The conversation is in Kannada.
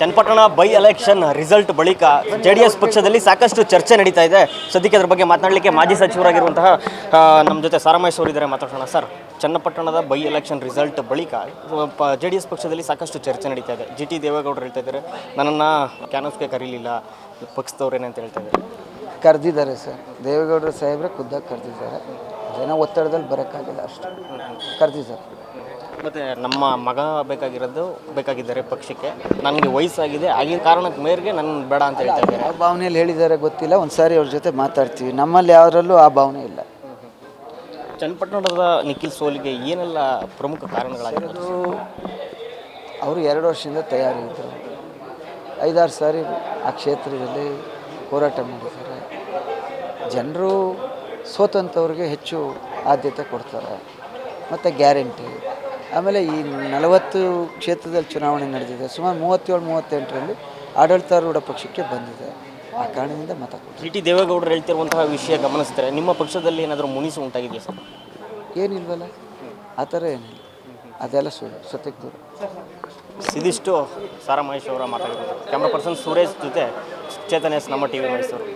ಚನ್ನಪಟ್ಟಣ ಬೈ ಎಲೆಕ್ಷನ್ ರಿಸಲ್ಟ್ ಬಳಿಕ ಜೆ ಡಿ ಎಸ್ ಪಕ್ಷದಲ್ಲಿ ಸಾಕಷ್ಟು ಚರ್ಚೆ ನಡೀತಾ ಇದೆ. ಸದ್ಯಕ್ಕೆ ಅದ್ರ ಬಗ್ಗೆ ಮಾತನಾಡಲಿಕ್ಕೆ ಮಾಜಿ ಸಚಿವರಾಗಿರುವಂತಹ ನಮ್ಮ ಜೊತೆ ಸಾರಾಮಹೇಶ್ ಇದ್ದಾರೆ ಮಾತಾಡೋಣ ಸರ್, ಚನ್ನಪಟ್ಟಣದ ಬೈ ಎಲೆಕ್ಷನ್ ರಿಸಲ್ಟ್ ಬಳಿಕ ಜೆ ಡಿ ಎಸ್ ಪಕ್ಷದಲ್ಲಿ ಸಾಕಷ್ಟು ಚರ್ಚೆ ನಡೀತಾ ಇದೆ. ಜಿ ಟಿ ದೇವೇಗೌಡರು ಹೇಳ್ತಾ ಇದ್ದಾರೆ, ನನ್ನನ್ನು ಕ್ಯಾನಸ್ಗೆ ಕರೀಲಿಲ್ಲ ಪಕ್ಷದವ್ರೇನೆ ಏನಂತ ಹೇಳ್ತಾ ಇದ್ದಾರೆ. ಕರೆದಿದ್ದಾರೆ ಸರ್. ದೇವೇಗೌಡರ ಸಾಹೇಬ್ರೆ ಖುದ್ದಾಗಿ ಕರೆದಿದ್ದಾರೆ. ಜನ ಒತ್ತಡದಲ್ಲಿ ಬರೋಕ್ಕಾಗಿಲ್ಲ ಅಷ್ಟು. ಕರೆದಿದ್ದಾರೆ. ಮತ್ತು ನಮ್ಮ ಮಗ ಬೇಕಾಗಿರೋದು ಬೇಕಾಗಿದ್ದಾರೆ ಪಕ್ಷಕ್ಕೆ. ನನಗೆ ವಯಸ್ಸಾಗಿದೆ. ಆಗಿನ ಕಾರಣಕ್ಕೆ ಮೇರೆಗೆ ನನ್ನ ಬೇಡ ಅಂತ ಹೇಳ್ತಾ ಇದ್ದಾರೆ. ಯಾವ ಭಾವನೆಯಲ್ಲಿ ಹೇಳಿದ್ದಾರೆ ಗೊತ್ತಿಲ್ಲ. ಒಂದು ಸಾರಿ ಅವ್ರ ಜೊತೆ ಮಾತಾಡ್ತೀವಿ. ನಮ್ಮಲ್ಲಿ ಯಾರಲ್ಲೂ ಆ ಭಾವನೆ ಇಲ್ಲ. ಚನ್ನಪಟ್ಟಣದ ನಿಖಿಲ್ ಸೋಲಿಗೆ ಏನೆಲ್ಲ ಪ್ರಮುಖ ಕಾರಣಗಳಾಗಿರೋದು ಅವರು ಎರಡು ವರ್ಷದಿಂದ ತಯಾರಿ ಇದ್ದರು ಐದಾರು ಸಾರಿ ಆ ಕ್ಷೇತ್ರದಲ್ಲಿ ಹೋರಾಟ ಮಾಡಿದ್ದಾರೆ. ಜನರು ಸೋತಂಥವ್ರಿಗೆ ಹೆಚ್ಚು ಆದ್ಯತೆ ಕೊಡ್ತಾರೆ. ಮತ್ತು ಗ್ಯಾರಂಟಿ. ಆಮೇಲೆ ಈ ನಲವತ್ತು ಕ್ಷೇತ್ರದಲ್ಲಿ ಚುನಾವಣೆ ನಡೆದಿದೆ. ಸುಮಾರು ಮೂವತ್ತೇಳು ಮೂವತ್ತೆಂಟರಲ್ಲಿ ಆಡಳಿತಾರೂಢ ಪಕ್ಷಕ್ಕೆ ಬಂದಿದೆ. ಆ ಕಾರಣದಿಂದ ಮತ ಟಿ ಟಿ ದೇವೇಗೌಡರು ಹೇಳ್ತಿರುವಂತಹ ವಿಷಯ ಗಮನಿಸಿದ್ರೆ ನಿಮ್ಮ ಪಕ್ಷದಲ್ಲಿ ಏನಾದರೂ ಮುನಿಸು ಉಂಟಾಗಿದೆಯಾ ಸರ್? ಏನಿಲ್ವಲ್ಲ. ಆ ಥರ ಏನಿಲ್ಲ. ಅದೆಲ್ಲ ಸು ಸತ್ಯಕ್ಕೆ ದೂರ. ಇದಿಷ್ಟು ಸಾರಾ ಮಹೇಶ್ ಅವರ ಮಾತಾಡಿದ್ದಾರೆ ಕ್ಯಾಮ್ರಾ ಪರ್ಸನ್ ಸುರೇಶ್ ಜೊತೆ ಚೇತನ್ ಎಸ್ ನಮ್ಮ ಟಿ ವಿ ಮೈಸೂರು